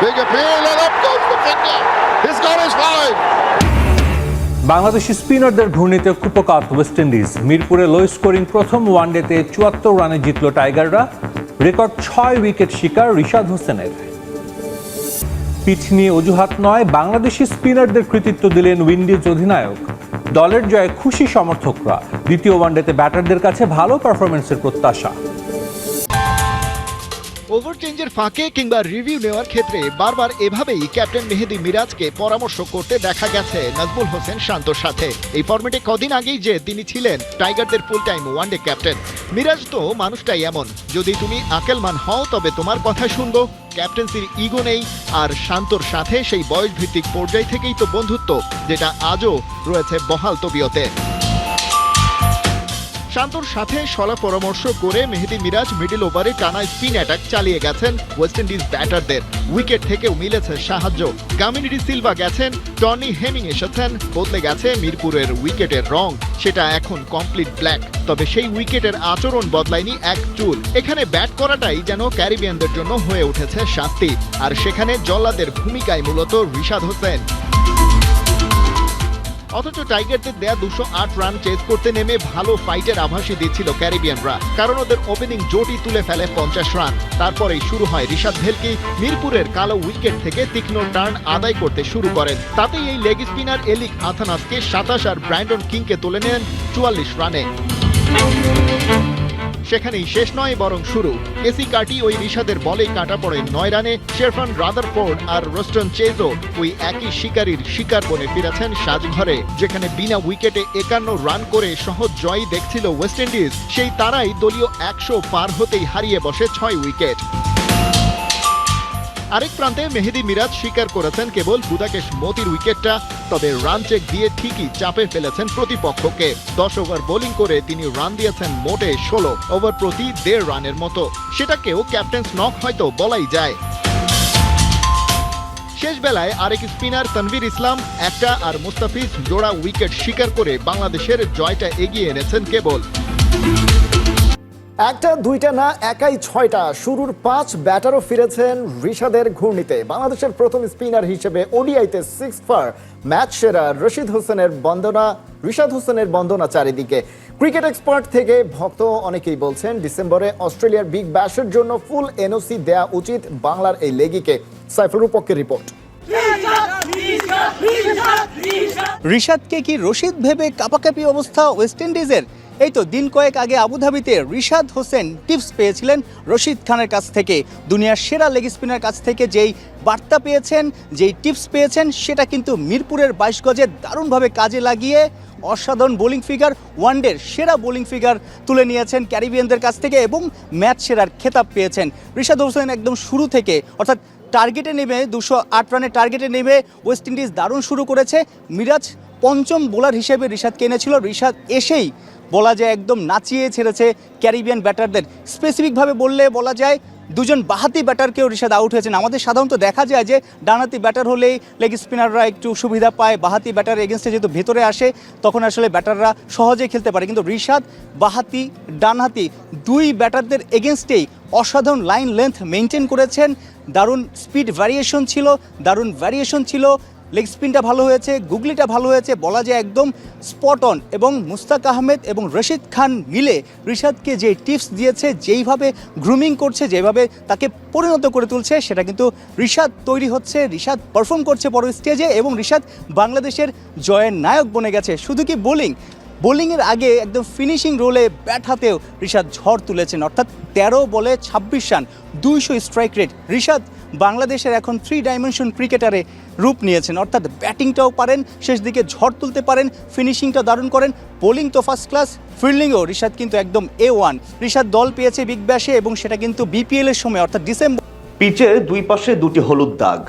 Big appeal, and up goes the finger. Five. Bangladeshi স্পিনারদের ঘূর্ণিতে কুপকাত West Indies. মিরপুরে low scoring প্রথম ওয়ানডেতে চুয়াত্তর রানে জিতল টাইগাররা। রেকর্ড ছয় উইকেট শিকার রিশাদ হোসেনের। পিঠ নিয়ে অজুহাত নয় বাংলাদেশি স্পিনারদের কৃতিত্ব দিলেন উইন্ডিজ অধিনায়ক। দলের জয়ে খুশি সমর্থকরা। দ্বিতীয় ওয়ানডেতে ব্যাটারদের কাছে ভালো পারফরমেন্সের প্রত্যাশা। ওভার চেঞ্জের ফাঁকে কিংবা রিভিউ নেওয়ার ক্ষেত্রে বারবার এভাবেই ক্যাপ্টেন মেহেদি মিরাজকে পরামর্শ করতে দেখা গেছে নাজমুল হোসেন শান্তর সাথে। এই ফর্মেটে কদিন আগেই যে তিনি ছিলেন টাইগারদের full time one day captain Miraz তো মানুষটাই এমন। যদি তুমি আকেলমান হও, তবে তোমার কথা শুনব। ক্যাপ্টেন্সির ইগো নেই, আর শান্তর সাথে সেই বয়স ভিত্তিক পর্যায় থেকেই তো বন্ধুত্ব, যেটা আজও রয়েছে বহাল তবিয়তে। শান্তর সাথে সলা পরামর্শ করে মেহেদি মিরাজ মিডল ওভারে টানা স্পিন অ্যাটাক চালিয়ে গেছেন ওয়েস্ট ইন্ডিজ ব্যাটারদের উইকেট থেকেও মিলেছে সাহায্য। কামিনিটি সিলভা গেছেন টনি হেমিং এসেছেন, বদলে গেছে মিরপুরের উইকেটের রং। সেটা এখন কমপ্লিট ব্ল্যাক তবে সেই উইকেটের আচরণ বদলায়নি এক চুল। এখানে ব্যাট করাটাই যেন ক্যারিবিয়ানদের জন্য হয়ে উঠেছে শাস্তি। আর সেখানে জল্লাদের ভূমিকায় মূলত রিশাদ হোসেন। অথচ টাইগারদের দেয়া দুশো আট রান চেস করতে নেমে ভালো ফাইটের আভাসই দিচ্ছিল ক্যারিবিয়ানরা, কারণ ওদের ওপেনিং জোটি তুলে ফেলে পঞ্চাশ রান। তারপরেই শুরু হয় ঋষাদ ভেলকি মিরপুরের কালো উইকেট থেকে তীক্ষ্ণ টার্ন আদায় করতে শুরু করেন। তাতেই এই লেগ স্পিনার এলিক আথানাসকে সাতাশ আর ব্র্যান্ডন কিংকে তুলে নেন চুয়াল্লিশ রানে। সেখানেই শেষ নয়, বরং শুরু। এসি কাটি ওই রিশাদের বলেই কাটা পড়ে নয় রানে। শেরফান, রাদারফোর্ড আর রোস্টন চেজো ওই একই শিকারীর শিকার বনে ফিরেছেন সাজঘরে, যেখানে বিনা উইকেটে একান্ন রান করে সহজ জয়ই দেখছিল ওয়েস্ট ইন্ডিজ। সেই তারাই দলীয় একশো পার হতেই হারিয়ে বসে ছয় উইকেট। আরেক প্রান্তে মেহেদি মিরাজ স্বীকার করেছেন কেবল বুদাকেশ মতির উইকেটটা, তবে রান চেক দিয়ে ঠিকই চাপে ফেলেছেন প্রতিপক্ষকে। দশ ওভার বোলিং করে তিনি রান দিয়েছেন মোটে ষোলো ওভার প্রতি দেড় রানের মতো। সেটাকেও ক্যাপ্টেন স্নক হয়তো বলাই যায়। শেষ বেলায় আরেক স্পিনার তানভীর ইসলাম, একটা আর মুস্তাফিজ জোড়া উইকেট শিকার করে বাংলাদেশের জয়টা এগিয়ে এনেছেন কেবল। একটা, দুইটা না, একাই ছয়টা। শুরুর পাঁচ ব্যাটারও ফিরেছেন ঋষাদের ঘূর্ণিতে। বাংলাদেশের প্রথম স্পিনার হিসেবে ওডিআইতে সিক্স ফার ম্যাচ সেরা রশিদ হোসেনের বন্দনা ঋষাদ হোসেনের বন্দনা চারিদিকে। ক্রিকেট এক্সপার্ট থেকে ভক্ত অনেকেই বলছেন, ডিসেম্বরে অস্ট্রেলিয়ার বিগ ব্যাশের জন্য ফুল এনওসি দেয়া উচিত বাংলার এই লেগিকে। সাইফুল রূপকের রিপোর্ট। রিশাদকে কি রশিদ ভেবে কাপাকাপি অবস্থা ওয়েস্ট ইন্ডিজের? এই তো দিন কয়েক আগে আবুধাবিতে রিশাদ হোসেন টিপস পেয়েছিলেন রশিদ খানের কাছ থেকে। দুনিয়ার সেরা লেগ স্পিনার কাছ থেকে যেই বার্তা পেয়েছেন, যেই টিপস পেয়েছেন, সেটা কিন্তু মিরপুরের বাইশ গজে দারুণভাবে কাজে লাগিয়ে অসাধারণ বোলিং ফিগার, ওয়ানডের সেরা বোলিং ফিগার তুলে নিয়েছেন ক্যারিবিয়ানদের কাছ থেকে এবং ম্যাচ সেরার খেতাব পেয়েছেন। রিশাদ হোসেন একদম শুরু থেকে, অর্থাৎ টার্গেটে নেমে, দুশো আট রানের টার্গেটে নেমে ওয়েস্ট ইন্ডিজ দারুণ শুরু করেছে। মিরাজ পঞ্চম বোলার হিসেবে রিশাদকে এনেছিল। রিশাদ এসেই বলা যায় একদম নাচিয়ে ছেড়েছে ক্যারিবিয়ান ব্যাটারদের। স্পেসিফিকভাবে বললে বলা যায় দুজন বাহাতি ব্যাটারকেও রিশাদ আউট হয়েছেন। আমাদের সাধারণত দেখা যায় যে ডানহাতি ব্যাটার হলেই লেগ স্পিনাররা একটু সুবিধা পায়। বাহাতি ব্যাটার এগেনস্টে যেহেতু ভেতরে আসে, তখন আসলে ব্যাটাররা সহজেই খেলতে পারে। কিন্তু রিশাদ বাহাতি, ডানহাতি দুই ব্যাটারদের এগেনস্টেই অসাধারণ লাইন লেন্থ মেনটেন করেছেন। দারুণ স্পিড ভ্যারিয়েশন ছিল, দারুণ ভ্যারিয়েশন ছিল। লেগ স্পিনটা ভালো হয়েছে, গুগলিটা ভালো হয়েছে, বলা যায় একদম স্পট অন এবং মুস্তাক আহমেদ এবং রশিদ খান মিলে রিশাদকে যে টিপস দিয়েছে, যেইভাবে গ্রুমিং করছে, যেভাবে তাকে পরিণত করে তুলছে, সেটা কিন্তু রিশাদ তৈরি হচ্ছে, রিশাদ পারফর্ম করছে বড় স্টেজে এবং রিশাদ বাংলাদেশের জয়ের নায়ক বনে গেছে। শুধু কি বোলিং বোলিংয়ের আগে একদম ফিনিশিং রোলে ব্যাট হাতেও ঋষাদ ঝড় তুলেছেন, অর্থাৎ তেরো বলে ছাব্বিশ রান, দুইশো স্ট্রাইক রেট ঋষাদ বাংলাদেশের এখন থ্রি ডাইমেনশন ক্রিকেটারে রূপ নিয়েছেন। অর্থাৎ ব্যাটিংটাও পারেন, শেষ দিকে ঝড় তুলতে পারেন ফিনিশিংটা দারুণ করেন। বোলিং তো ফার্স্ট ক্লাস ফিল্ডিংও ঋষাদ কিন্তু একদম এ ওয়ান ঋষাদ দল পেয়েছে বিগ ব্যাশে এবং সেটা কিন্তু বিপিএল এর সময়, অর্থাৎ ডিসেম্বর পিচের দুই পাশে দুটি হলুদ দাগ।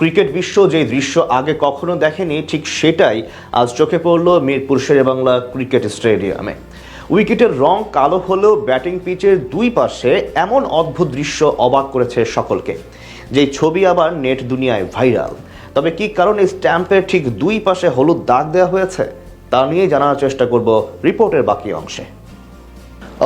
ক্রিকেট বিশ্ব যে দৃশ্য আগে কখনো দেখেনি, ঠিক সেটাই আজ চোখে পড়ল মিরপুর শেরেবাংলা ক্রিকেট স্টেডিয়ামে। উইকেটের রং কালো হলেও ব্যাটিং পিচের দুই পাশে এমন অদ্ভুত দৃশ্য অবাক করেছে সকলকে। যেই ছবি আবার নেট দুনিয়ায় ভাইরাল। তবে কি কারণে স্ট্যাম্পের ঠিক দুই পাশে হলুদ দাগ দেওয়া হয়েছে, তা নিয়ে জানার চেষ্টা করব রিপোর্টের বাকি অংশে।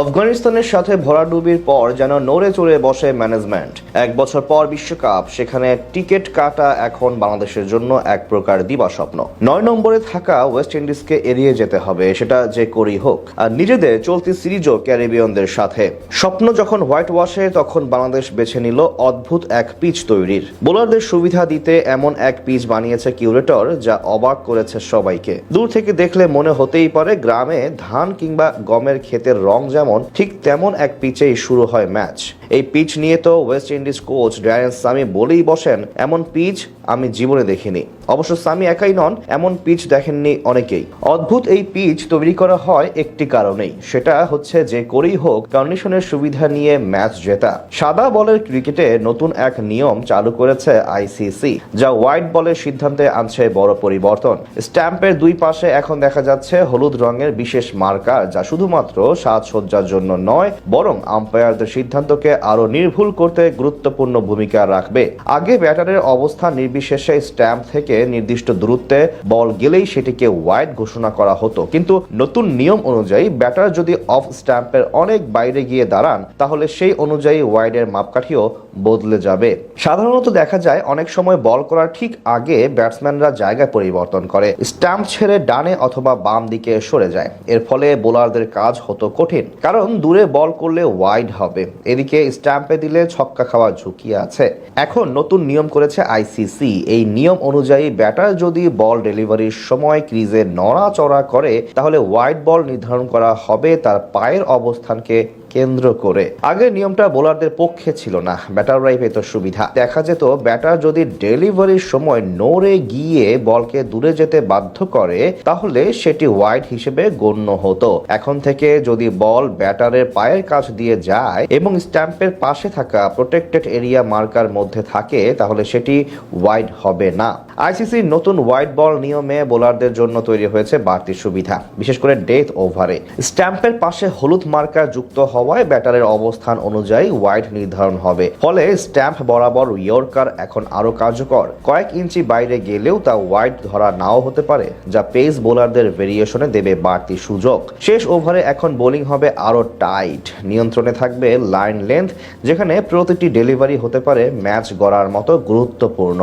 আফগানিস্তানের সাথে ভরাডুবির পর যেন নড়ে চড়ে বসে ম্যানেজমেন্ট এক বছর পর বিশ্বকাপ, সেখানে টিকিট কাটা এখন বাংলাদেশের জন্য এক প্রকার দিবাস্বপ্ন। নয় নম্বরে থাকা ওয়েস্ট ইন্ডিজকে এড়িয়ে যেতে হবে, সেটা যে করেই হোক। আর নিজেদের চলতি সিরিজও ক্যারিবিয়ানদের সাথে। স্বপ্ন যখন হোয়াইট ওয়াশে তখন বাংলাদেশ বেছে নিল অদ্ভুত এক পিচ তৈরির। বোলারদের সুবিধা দিতে এমন এক পিচ বানিয়েছে কিউরেটর, যা অবাক করেছে সবাইকে। দূর থেকে দেখলে মনে হতেই পারে, গ্রামে ধান কিংবা গমের ক্ষেতের রং যেমন ঠিক তেমন এক পিচেই শুরু হয় ম্যাচ। এই পিচ নিয়ে তো West Indies coach Darren Sammy বলেই বসেন, এমন পিচ আমি জীবনে দেখিনি। অবশ্য সামি একাই নন, এমন পিচ দেখেননি অনেকেই। অদ্ভুত এই পিচ তৈরি করা হয় একটি কারণেই, সেটা হচ্ছে যে করেই হোক কন্ডিশনের সুবিধা নিয়ে ম্যাচ জেতা। সাদা বলের ক্রিকেটে নতুন এক নিয়ম চালু করেছে আইসিসি যা হোয়াইট বলের সিদ্ধান্তে আনছে বড় পরিবর্তন। স্ট্যাম্পের দুই পাশে এখন দেখা যাচ্ছে হলুদ রঙের বিশেষ মার্কার, যা শুধুমাত্র সাজসজ্জার জন্য নয়, বরং আম্পায়ারদের সিদ্ধান্তকে আরও নির্ভুল করতে গুরুত্বপূর্ণ ভূমিকা রাখবে। আগে ব্যাটারের অবস্থান নির্বিশেষে স্ট্যাম্প থেকে নির্দিষ্ট দূরত্বে বল গেলেই সেটিকে ওয়াইড ঘোষণা করা হতো। কিন্তু নতুন নিয়ম অনুযায়ী ব্যাটার যদি অফ স্ট্যাম্পের অনেক বাইরে গিয়ে দাঁড়ান, তাহলে সেই অনুযায়ী ওয়াইডের মাপকাঠিও বদলে যাবে। সাধারণত দেখা যায় অনেক সময় বল করার ঠিক আগে ব্যাটসম্যানরা জায়গা পরিবর্তন করে, স্ট্যাম্প ছেড়ে ডানে অথবা বাম দিকে সরে যায়। এর ফলে বোলারদের কাজ হতো কঠিন, কারণ দূরে বল করলে ওয়াইড হবে। এদিকে স্ট্যাম্পে দিলে ছক্কা খাওয়ার ঝুঁকি আছে। এখন নতুন নিয়ম করেছে আইসিসি এই নিয়ম অনুযায়ী ব্যাটার যদি বল ডেলিভারির সময় ক্রিজে নড়াচড়া করে, তাহলে ওয়াইড বল নির্ধারণ করা হবে তার পায়ের অবস্থানকে কেন্দ্র করে। আগের নিয়মটা বোলারদের পক্ষে ছিল না, ব্যাটাররাই পেত সুবিধা। দেখা যেত, ব্যাটার যদি ডেলিভারির সময় নড়ে গিয়ে বলকে দূরে যেতে বাধ্য করে, তাহলে সেটি ওয়াইড হিসেবে গণ্য হতো। এখন থেকে যদি বল ব্যাটারের পায়ের কাছ দিয়ে যায় এবং স্ট্যাম্পের পাশে থাকা প্রোটেক্টেড এরিয়া মার্কার মধ্যে থাকে, তাহলে সেটি ওয়াইড হবে না। আইসিসির নতুন ওয়াইড বল নিয়মে বোলারদের জন্য তৈরি হয়েছে বাড়তি সুবিধা, বিশেষ করে ডেথ ওভারে। স্ট্যাম্পের পাশে হলুদ মার্কার যুক্ত হওয়ায় ব্যাটারের অবস্থান অনুযায়ী ওয়াইড নির্ধারণ হবে। ফলে স্ট্যাম্প বরাবর ইয়র্কার এখন আরও কার্যকর। কয়েক ইঞ্চি বাইরে গেলেও তা ওয়াইড ধরা নাও হতে পারে, যা পেস বোলারদের ভেরিয়েশনে দেবে বাড়তি সুযোগ। শেষ ওভারে এখন বোলিং হবে আরও টাইট। নিয়ন্ত্রণে থাকবে লাইন লেন্থ, যেখানে প্রতিটি ডেলিভারি হতে পারে ম্যাচ গড়ার মতো গুরুত্বপূর্ণ।